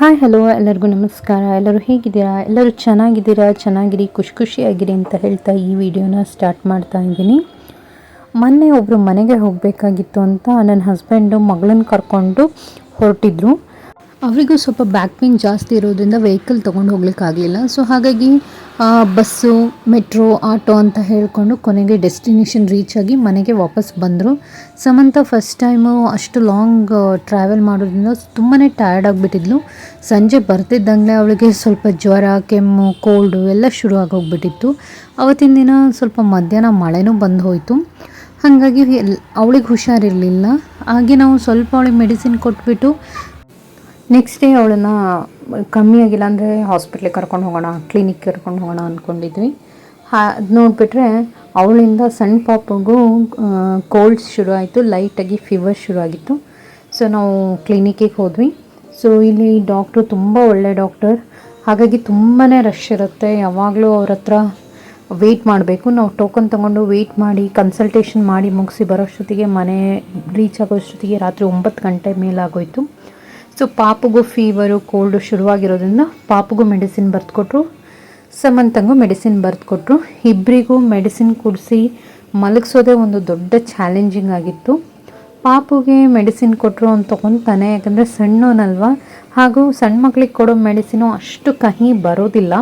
Hi hello ಎಲ್ಲರಿಗೂ ನಮಸ್ಕಾರ. ಎಲ್ಲರೂ ಹೇಗಿದ್ದೀರಾ? ಎಲ್ಲರೂ ಚೆನ್ನಾಗಿದ್ದೀರಾ? ಚೆನ್ನಾಗಿರಿ, ಖುಷಿ ಖುಷಿಯಾಗಿರಿ ಅಂತ ಹೇಳ್ತಾ ಈ ವಿಡಿಯೋನ ಸ್ಟಾರ್ಟ್ ಮಾಡ್ತಾ ಇದ್ದೀನಿ. ಮೊನ್ನೆ ಒಬ್ಬರು ಮನೆಗೆ ಹೋಗಬೇಕಾಗಿತ್ತು ಅಂತ ನನ್ನ ಹಸ್ಬೆಂಡು ಮಗಳನ್ನ ಕರ್ಕೊಂಡು ಹೊರಟಿದ್ರು. ಅವರಿಗೂ ಸ್ವಲ್ಪ ಬ್ಯಾಕ್ ಪೇನ್ ಜಾಸ್ತಿ ಇರೋದ್ರಿಂದ ವೆಹಿಕಲ್ ತೊಗೊಂಡು ಹೋಗ್ಲಿಕ್ಕಾಗಲಿಲ್ಲ ಸೊ ಹಾಗಾಗಿ ಬಸ್ಸು ಮೆಟ್ರೋ ಆಟೋ ಅಂತ ಹೇಳಿಕೊಂಡು ಕೊನೆಗೆ ಡೆಸ್ಟಿನೇಷನ್ ರೀಚ್ ಆಗಿ ಮನೆಗೆ ವಾಪಸ್ ಬಂದರು. ಸಮಂತ ಫಸ್ಟ್ ಟೈಮು ಅಷ್ಟು ಲಾಂಗ್ ಟ್ರಾವೆಲ್ ಮಾಡೋದ್ರಿಂದ ತುಂಬಾ ಟಯರ್ಡ್ ಆಗಿಬಿಟ್ಟಿದ್ಲು. ಸಂಜೆ ಬರ್ತಿದ್ದಂಗೆ ಅವಳಿಗೆ ಸ್ವಲ್ಪ ಜ್ವರ, ಕೆಮ್ಮು ಕೋಲ್ಡು ಎಲ್ಲ ಶುರು ಆಗೋಗ್ಬಿಟ್ಟಿತ್ತು. ಅವತ್ತಿನ ದಿನ ಸ್ವಲ್ಪ ಮಧ್ಯಾಹ್ನ ಮಳೆನೂ ಬಂದು ಹೋಯಿತು. ಹಾಗಾಗಿ ಅವಳಿಗೆ ಹುಷಾರಿರಲಿಲ್ಲ. ಹಾಗೆ ನಾವು ಸ್ವಲ್ಪ ಅವಳಿಗೆ ಮೆಡಿಸಿನ್ ಕೊಟ್ಬಿಟ್ಟು ನೆಕ್ಸ್ಟ್ ಡೇ ಅವಳನ್ನ, ಕಮ್ಮಿ ಆಗಿಲ್ಲ ಅಂದರೆ ಹಾಸ್ಪಿಟ್ಲಿಗೆ ಕರ್ಕೊಂಡು ಹೋಗೋಣ ಕ್ಲಿನಿಕ್ ಕರ್ಕೊಂಡು ಹೋಗೋಣ ಅಂದ್ಕೊಂಡಿದ್ವಿ ಅದು ನೋಡಿಬಿಟ್ರೆ ಅವಳಿಂದ ಸಣ್ಣ ಪಾಪಗೂ ಕೋಲ್ಡ್ ಶುರು ಆಯಿತು ಲೈಟಾಗಿ ಫೀವರ್ ಶುರು ಆಗಿತ್ತು ಸೊ ನಾವು ಕ್ಲಿನಿಕ್ಕಿಗೆ ಹೋದ್ವಿ. ಸೊ ಇಲ್ಲಿ ಡಾಕ್ಟ್ರು ತುಂಬ ಒಳ್ಳೆ ಡಾಕ್ಟರ್ ಹಾಗಾಗಿ ತುಂಬಾ ರಶ್ ಇರುತ್ತೆ. ಯಾವಾಗಲೂ ಅವ್ರ ಹತ್ರ ವೆಯ್ಟ್ ಮಾಡಬೇಕು. ನಾವು ಟೋಕನ್ ತೊಗೊಂಡು ವೆಯ್ಟ್ ಮಾಡಿ ಕನ್ಸಲ್ಟೇಷನ್ ಮಾಡಿ ಮುಗಿಸಿ ಬರೋಷ್ಟೊತ್ತಿಗೆ ಮನೆ ರೀಚ್ ಆಗೋಷ್ಟೊತ್ತಿಗೆ ರಾತ್ರಿ ಒಂಬತ್ತು ಗಂಟೆ ಮೇಲಾಗೋಯ್ತು. ಸೊ ಪಾಪುಗೂ ಫೀವರು ಕೋಲ್ಡು ಶುರುವಾಗಿರೋದ್ರಿಂದ ಪಾಪುಗೂ ಮೆಡಿಸಿನ್ ಬರೆದುಕೊಟ್ರು, ಸಮಂತಂಗೂ ಮೆಡಿಸಿನ್ ಬರೆದುಕೊಟ್ರು. ಇಬ್ಬರಿಗೂ ಮೆಡಿಸಿನ್ ಕುಡಿಸಿ ಮಲಗಿಸೋದೇ ಒಂದು ದೊಡ್ಡ ಚಾಲೆಂಜಿಂಗ್ ಆಗಿತ್ತು. ಪಾಪುಗೆ ಮೆಡಿಸಿನ್ ಕೊಟ್ಟರು ಅಂತ ತೊಗೊತಾನೆ, ಯಾಕಂದರೆ ಸಣ್ಣವನಲ್ವ? ಹಾಗೂ ಸಣ್ಣ ಮಕ್ಕಳಿಗೆ ಕೊಡೋ ಮೆಡಿಸಿನು ಅಷ್ಟು ಕಹಿ ಬರೋದಿಲ್ಲ.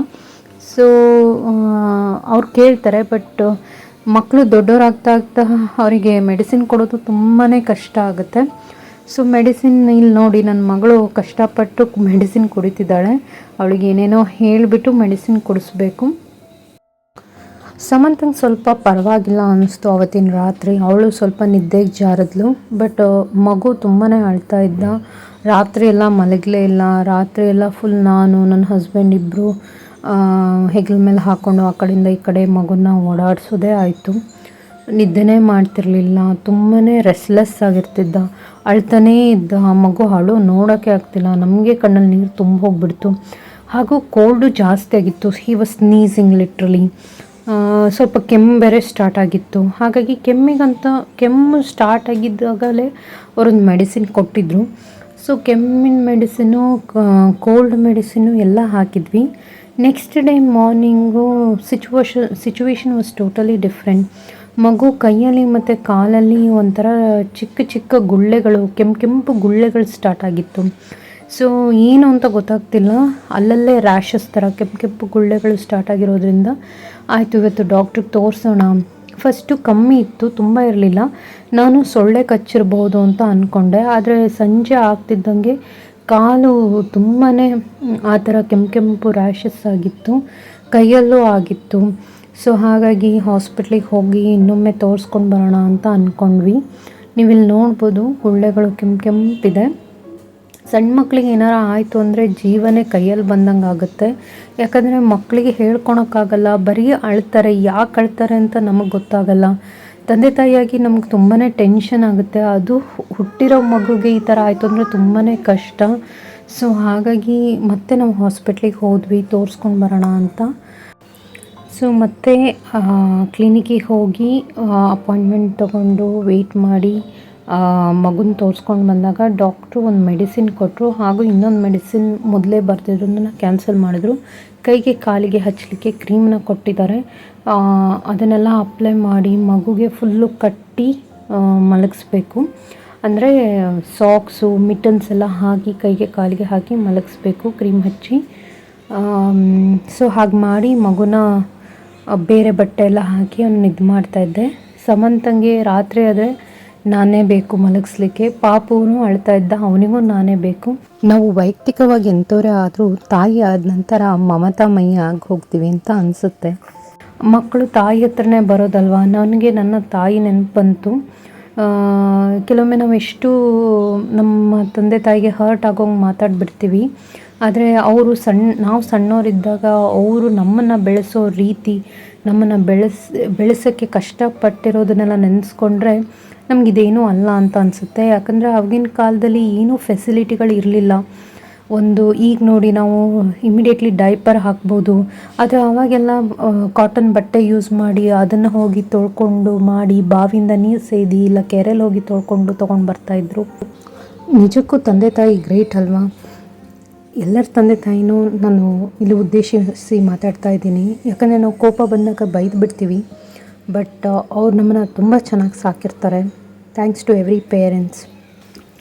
ಸೊ ಅವ್ರು ಕೇಳ್ತಾರೆ ಬಟ್ ಮಕ್ಕಳು ದೊಡ್ಡವರಾಗ್ತಾ ಆಗ್ತಾ ಅವರಿಗೆ ಮೆಡಿಸಿನ್ ಕೊಡೋದು ತುಂಬಾ ಕಷ್ಟ ಆಗುತ್ತೆ. ಸೊ ಮೆಡಿಸಿನ್ ಇಲ್ಲಿ ನೋಡಿ ನನ್ನ ಮಗಳು ಕಷ್ಟಪಟ್ಟು ಮೆಡಿಸಿನ್ ಕುಡಿತಿದ್ದಾಳೆ. ಅವಳಿಗೆ ಏನೇನೋ ಹೇಳಿಬಿಟ್ಟು ಮೆಡಿಸಿನ್ ಕೊಡಿಸ್ಬೇಕು. ಸಮಂತಂಗೆ ಸ್ವಲ್ಪ ಪರವಾಗಿಲ್ಲ ಅನ್ನಿಸ್ತು ಅವತ್ತಿನ ರಾತ್ರಿ. ಅವಳು ಸ್ವಲ್ಪ ನಿದ್ದೆಗೆ ಜಾರದ್ಲು. ಬಟ್ ಮಗು ತುಂಬಾ ಅಳ್ತಾ ಇದ್ದ. ರಾತ್ರಿ ಎಲ್ಲ ಮಲಗಲೇ ಇಲ್ಲ. ರಾತ್ರಿ ಎಲ್ಲ ಫುಲ್ ನಾನು ನನ್ನ ಹಸ್ಬೆಂಡ್ ಇಬ್ಬರು ಹೆಗಲ ಮೇಲೆ ಹಾಕ್ಕೊಂಡು ಆ ಕಡೆಯಿಂದ ಈ ಕಡೆ ಮಗುನ ಓಡಾಡಿಸೋದೇ ಆಯಿತು. ನಿದ್ದೆನೇ ಮಾಡ್ತಿರ್ಲಿಲ್ಲ. ತುಂಬಾ ರೆಸ್ಲೆಸ್ ಆಗಿರ್ತಿದ್ದ. ಅಳ್ತಾನೇ ಇದ್ದ. ಆ ಮಗು ಅಳು ನೋಡೋಕ್ಕೆ ಆಗ್ತಿಲ್ಲ. ನಮಗೆ ಕಣ್ಣಲ್ಲಿ ನೀರು ತುಂಬ ಹೋಗ್ಬಿಡ್ತು. ಹಾಗೂ ಕೋಲ್ಡು ಜಾಸ್ತಿ ಆಗಿತ್ತು. ಹಿ ವಾಸ್ ಸ್ನೀಸಿಂಗ್ ಲಿಟ್ರಲಿ ಸ್ವಲ್ಪ ಕೆಮ್ಮು ಬೇರೆ ಸ್ಟಾರ್ಟ್ ಆಗಿತ್ತು. ಹಾಗಾಗಿ ಕೆಮ್ಮಿಗಂತ ಕೆಮ್ಮು ಸ್ಟಾರ್ಟ್ ಆಗಿದ್ದಾಗಲೇ ಅವರೊಂದು ಮೆಡಿಸಿನ್ ಕೊಟ್ಟಿದ್ದರು ಸೊ ಕೆಮ್ಮಿನ ಮೆಡಿಸಿನು ಕೋಲ್ಡ್ ಮೆಡಿಸಿನು ಎಲ್ಲ ಹಾಕಿದ್ವಿ. Next day morning situation situation was totally different ಮಗು ಕೈಯಲ್ಲಿ ಮತ್ತು ಕಾಲಲ್ಲಿ ಒಂಥರ ಚಿಕ್ಕ ಚಿಕ್ಕ ಗುಳ್ಳೆಗಳು, ಕೆಂಪು ಕೆಂಪು ಗುಳ್ಳೆಗಳು ಸ್ಟಾರ್ಟ್ ಆಗಿತ್ತು. ಸೊ ಏನು ಅಂತ ಗೊತ್ತಾಗ್ತಿಲ್ಲ. ಅಲ್ಲಲ್ಲೇ ರ್ಯಾಷಸ್ ಥರ ಕೆಂಪು ಕೆಂಪು ಗುಳ್ಳೆಗಳು ಸ್ಟಾರ್ಟ್ ಆಗಿರೋದ್ರಿಂದ ಆಯಿತು, ಇವತ್ತು ಡಾಕ್ಟ್ರಿಗೆ ತೋರಿಸೋಣ. ಫಸ್ಟು ಕಮ್ಮಿ ಇತ್ತು, ತುಂಬ ಇರಲಿಲ್ಲ. ನಾನು ಸೊಳ್ಳೆ ಕಚ್ಚಿರ್ಬೋದು ಅಂತ ಅಂದ್ಕೊಂಡೆ ಆದರೆ ಸಂಜೆ ಆಗ್ತಿದ್ದಂಗೆ ಕಾಲು ತುಂಬಾ ಆ ಥರ ಕೆಂಪು ಕೆಂಪು ರ್ಯಾಷಸ್ ಆಗಿತ್ತು. ಕೈಯಲ್ಲೂ ಆಗಿತ್ತು. ಸೊ ಹಾಗಾಗಿ ಹಾಸ್ಪಿಟ್ಲಿಗೆ ಹೋಗಿ ಇನ್ನೊಮ್ಮೆ ತೋರಿಸ್ಕೊಂಡು ಬರೋಣ ಅಂತ ಅಂದ್ಕೊಂಡ್ವಿ ನೀವಿಲ್ಲಿ ನೋಡ್ಬೋದು ಗುಳ್ಳೆಗಳು ಕೆಂಪು ಕೆಂಪಿದೆ. ಸಣ್ಣ ಮಕ್ಕಳಿಗೆ ಏನಾರ ಆಯಿತು ಅಂದರೆ ಜೀವನೇ ಕೈಯಲ್ಲಿ ಬಂದಂಗೆ ಆಗುತ್ತೆ. ಯಾಕಂದರೆ ಮಕ್ಕಳಿಗೆ ಹೇಳ್ಕೊಳಕ್ಕಾಗಲ್ಲ ಬರೀ ಅಳ್ತಾರೆ, ಯಾಕೆ ಅಳ್ತಾರೆ ಅಂತ ನಮಗೆ ಗೊತ್ತಾಗಲ್ಲ. ತಂದೆ ತಾಯಿಯಾಗಿ ನಮ್ಗೆ ತುಂಬಾ ಟೆನ್ಷನ್ ಆಗುತ್ತೆ. ಅದು ಹುಟ್ಟಿರೋ ಮಗುಗೆ ಈ ಥರ ಆಯಿತು ಅಂದರೆ ತುಂಬಾ ಕಷ್ಟ. ಸೊ ಹಾಗಾಗಿ ಮತ್ತೆ ನಾವು ಹಾಸ್ಪಿಟ್ಲಿಗೆ ಹೋದ್ವಿ, ತೋರಿಸ್ಕೊಂಡು ಬರೋಣ ಅಂತ. ಸೊ ಮತ್ತೆ ಕ್ಲಿನಿಕ್ಕಿಗೆ ಹೋಗಿ ಅಪಾಯಿಂಟ್ಮೆಂಟ್ ತೊಗೊಂಡು ವೆಯ್ಟ್ ಮಾಡಿ ಮಗುನ ತೋರಿಸ್ಕೊಂಡು ಬಂದಾಗ ಡಾಕ್ಟ್ರು ಒಂದು ಮೆಡಿಸಿನ್ ಕೊಟ್ಟರು ಹಾಗೂ ಇನ್ನೊಂದು ಮೆಡಿಸಿನ್ ಮೊದಲೇ ಬರ್ತಿರೋದನ್ನ ಕ್ಯಾನ್ಸಲ್ ಮಾಡಿದ್ರು. ಕೈಗೆ ಕಾಲಿಗೆ ಹಚ್ಚಲಿಕ್ಕೆ ಕ್ರೀಮ್ನ ಕೊಟ್ಟಿದ್ದಾರೆ. ಅದನ್ನೆಲ್ಲ ಅಪ್ಲೈ ಮಾಡಿ ಮಗುಗೆ ಫುಲ್ಲು ಕಟ್ಟಿ ಮಲಗಿಸ್ಬೇಕು. ಅಂದರೆ ಸಾಕ್ಸು ಮಿಟನ್ಸ್ ಎಲ್ಲ ಹಾಕಿ, ಕೈಗೆ ಕಾಲಿಗೆ ಹಾಕಿ ಮಲಗಿಸ್ಬೇಕು ಕ್ರೀಮ್ ಹಚ್ಚಿ. ಸೊ ಹಾಗೆ ಮಾಡಿ ಮಗುನ ಬೇರೆ ಬಟ್ಟೆ ಎಲ್ಲ ಹಾಕಿ ಅವ್ನು ಇದು ಮಾಡ್ತಾಯಿದ್ದೆ ಸಮಂತಂಗೆ ರಾತ್ರಿ ಆದರೆ ನಾನೇ ಬೇಕು ಮಲಗಿಸ್ಲಿಕ್ಕೆ. ಪಾಪುನು ಅಳ್ತಾ ಇದ್ದ, ಅವನಿಗೂ ನಾನೇ ಬೇಕು. ನಾವು ವೈಯಕ್ತಿಕವಾಗಿ ಎಂಥವರೇ ಆದರೂ ತಾಯಿ ಆದ ನಂತರ ಮಮತಾಮಯಿ ಆಗಿ ಹೋಗ್ತೀವಿ ಅಂತ ಅನಿಸುತ್ತೆ. ಮಕ್ಕಳು ತಾಯಿ ಹತ್ರನೇ ಬರೋದಲ್ವಾ? ನನಗೆ ನನ್ನ ತಾಯಿ ನೆನಪು ಬಂತು. ಕೆಲವೊಮ್ಮೆ ನಾವು ಎಷ್ಟು ನಮ್ಮ ತಂದೆ ತಾಯಿಗೆ ಹರ್ಟ್ ಆಗೋಂಗೆ ಮಾತಾಡ್ಬಿಡ್ತೀವಿ. ಆದರೆ ಅವರು ಸಣ್ಣ ನಾವು ಸಣ್ಣವರಿದ್ದಾಗ ಅವರು ನಮ್ಮನ್ನು ಬೆಳೆಸೋ ರೀತಿ, ನಮ್ಮನ್ನು ಬೆಳೆಸ್, ಬೆಳೆಸೋಕ್ಕೆ ಕಷ್ಟಪಟ್ಟಿರೋದನ್ನೆಲ್ಲ ನೆನೆಸ್ಕೊಂಡ್ರೆ ನಮ್ಗೆ ಇದೇನೂ ಅಲ್ಲ ಅಂತ ಅನಿಸುತ್ತೆ. ಯಾಕಂದರೆ ಆವಾಗಿನ ಕಾಲದಲ್ಲಿ ಏನೂ ಫೆಸಿಲಿಟಿಗಳು ಇರಲಿಲ್ಲ. ಒಂದು ಈಗ ನೋಡಿ ನಾವು ಇಮಿಡಿಯೇಟ್ಲಿ ಡೈಪರ್ ಹಾಕ್ಬೋದು. ಆದರೆ ಅವಾಗೆಲ್ಲ ಕಾಟನ್ ಬಟ್ಟೆ ಯೂಸ್ ಮಾಡಿ ಅದನ್ನು ಹೋಗಿ ತೊಳ್ಕೊಂಡು ಮಾಡಿ ಬಾವಿಯಿಂದ ನೀರು ಸೇದಿ ಇಲ್ಲ ಕೆರೆಯಲ್ಲಿ ಹೋಗಿ ತೊಳ್ಕೊಂಡು ತೊಗೊಂಡು ಬರ್ತಾಯಿದ್ರು ನಿಜಕ್ಕೂ ತಂದೆ ತಾಯಿ ಗ್ರೇಟ್ ಅಲ್ವಾ? ಎಲ್ಲರ ತಂದೆ ತಾಯಿನೂ ನಾನು ಇಲ್ಲಿ ಉದ್ದೇಶಿಸಿ ಮಾತಾಡ್ತಾ ಇದ್ದೀನಿ. ಯಾಕಂದರೆ ನಾವು ಕೋಪ ಬಂದಾಗ ಬೈದು ಬಿಡ್ತೀವಿ. ಬಟ್ ಅವ್ರು ನಮ್ಮನ್ನು ತುಂಬ ಚೆನ್ನಾಗಿ ಸಾಕಿರ್ತಾರೆ. Thanks to every parents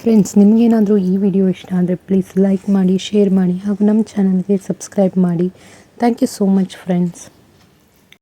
friends ನಿಮಗೇನಾದರೂ ಈ ವಿಡಿಯೋ ಇಷ್ಟ ಆದರೆ ಪ್ಲೀಸ್ ಲೈಕ್ ಮಾಡಿ ಶೇರ್ ಮಾಡಿ ಹಾಗೂ ನಮ್ಮ ಚಾನಲ್ಗೆ ಸಬ್ಸ್ಕ್ರೈಬ್ ಮಾಡಿ. Thank you so much friends